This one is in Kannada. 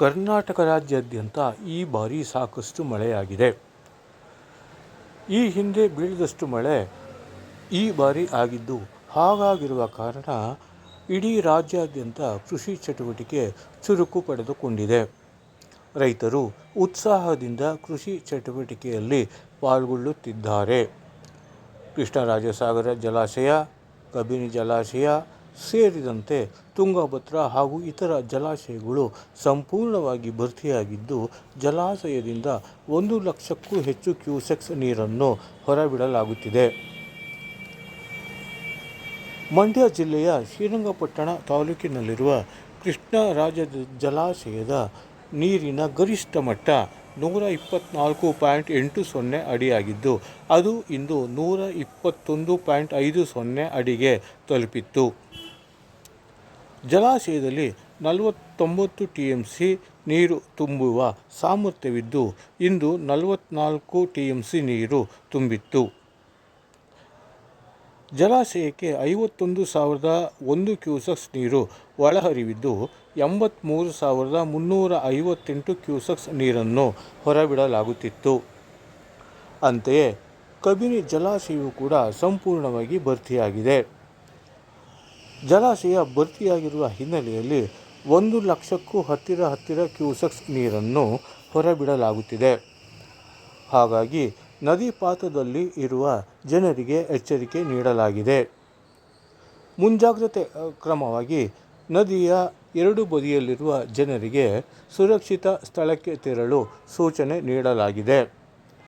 ಕರ್ನಾಟಕ ರಾಜ್ಯಾದ್ಯಂತ ಈ ಬಾರಿ ಸಾಕಷ್ಟು ಮಳೆಯಾಗಿದೆ. ಈ ಹಿಂದೆ ಬೀಳದಷ್ಟು ಮಳೆ ಈ ಬಾರಿ ಆಗಿದ್ದು ಹಾಗಾಗಿರುವ ಕಾರಣ ಇಡೀ ರಾಜ್ಯಾದ್ಯಂತ ಕೃಷಿ ಚಟುವಟಿಕೆ ಚುರುಕು ಪಡೆದುಕೊಂಡಿದೆ. ರೈತರು ಉತ್ಸಾಹದಿಂದ ಕೃಷಿ ಚಟುವಟಿಕೆಯಲ್ಲಿ ಪಾಲ್ಗೊಳ್ಳುತ್ತಿದ್ದಾರೆ. ಕೃಷ್ಣರಾಜಸಾಗರ ಜಲಾಶಯ, ಕಬಿನಿ ಜಲಾಶಯ ಸೇರಿದಂತೆ ತುಂಗಭದ್ರಾ ಹಾಗೂ ಇತರ ಜಲಾಶಯಗಳು ಸಂಪೂರ್ಣವಾಗಿ ಭರ್ತಿಯಾಗಿದ್ದು, ಜಲಾಶಯದಿಂದ ಒಂದು ಲಕ್ಷಕ್ಕೂ ಹೆಚ್ಚು ಕ್ಯೂಸೆಕ್ಸ್ ನೀರನ್ನು ಹೊರಬಿಡಲಾಗುತ್ತಿದೆ. ಮಂಡ್ಯ ಜಿಲ್ಲೆಯ ಶ್ರೀರಂಗಪಟ್ಟಣ ತಾಲೂಕಿನಲ್ಲಿರುವ ಕೃಷ್ಣರಾಜ ಜಲಾಶಯದ ನೀರಿನ ಗರಿಷ್ಠ ಮಟ್ಟ ನೂರ ಇಪ್ಪತ್ತ್ನಾಲ್ಕು ಪಾಯಿಂಟ್ ಎಂಟು ಸೊನ್ನೆ ಅಡಿಯಾಗಿದ್ದು, ಅದು ಇಂದು ನೂರ ಇಪ್ಪತ್ತೊಂದು ಪಾಯಿಂಟ್ ಐದು ಸೊನ್ನೆ ಅಡಿಗೆ ತಲುಪಿತ್ತು. ಜಲಾಶಯದಲ್ಲಿ ನಲವತ್ತೊಂಬತ್ತು ಟಿ ಎಂ ಸಿ ನೀರು ತುಂಬುವ ಸಾಮರ್ಥ್ಯವಿದ್ದು, ಇಂದು ನಲವತ್ನಾಲ್ಕು ಟಿ ಎಂ ಸಿ ನೀರು ತುಂಬಿತ್ತು. ಜಲಾಶಯಕ್ಕೆ ಐವತ್ತೊಂದು ಸಾವಿರದ ಒಂದು ಕ್ಯೂಸಕ್ಸ್ ನೀರು ಒಳಹರಿವಿದ್ದು ಎಂಬತ್ತ್ಮೂರು ಸಾವಿರದ ಮುನ್ನೂರ ಐವತ್ತೆಂಟು ಕ್ಯೂಸಕ್ಸ್ ನೀರನ್ನು ಹೊರಬಿಡಲಾಗುತ್ತಿತ್ತು. ಅಂತೆಯೇ ಕಬಿನಿ ಜಲಾಶಯವು ಕೂಡ ಸಂಪೂರ್ಣವಾಗಿ ಭರ್ತಿಯಾಗಿದೆ. ಜಲಾಶಯ ಭರ್ತಿಯಾಗಿರುವ ಹಿನ್ನೆಲೆಯಲ್ಲಿ ಒಂದು ಲಕ್ಷಕ್ಕೂ ಹತ್ತಿರ ಹತ್ತಿರ ಕ್ಯೂಸೆಕ್ಸ್ ನೀರನ್ನು ಹೊರಬಿಡಲಾಗುತ್ತಿದೆ. ಹಾಗಾಗಿ ನದಿ ಪಾತ್ರದಲ್ಲಿ ಇರುವ ಜನರಿಗೆ ಎಚ್ಚರಿಕೆ ನೀಡಲಾಗಿದೆ. ಮುಂಜಾಗ್ರತೆ ಕ್ರಮವಾಗಿ ನದಿಯ ಎರಡು ಬದಿಯಲ್ಲಿರುವ ಜನರಿಗೆ ಸುರಕ್ಷಿತ ಸ್ಥಳಕ್ಕೆ ತೆರಳು ಸೂಚನೆ ನೀಡಲಾಗಿದೆ.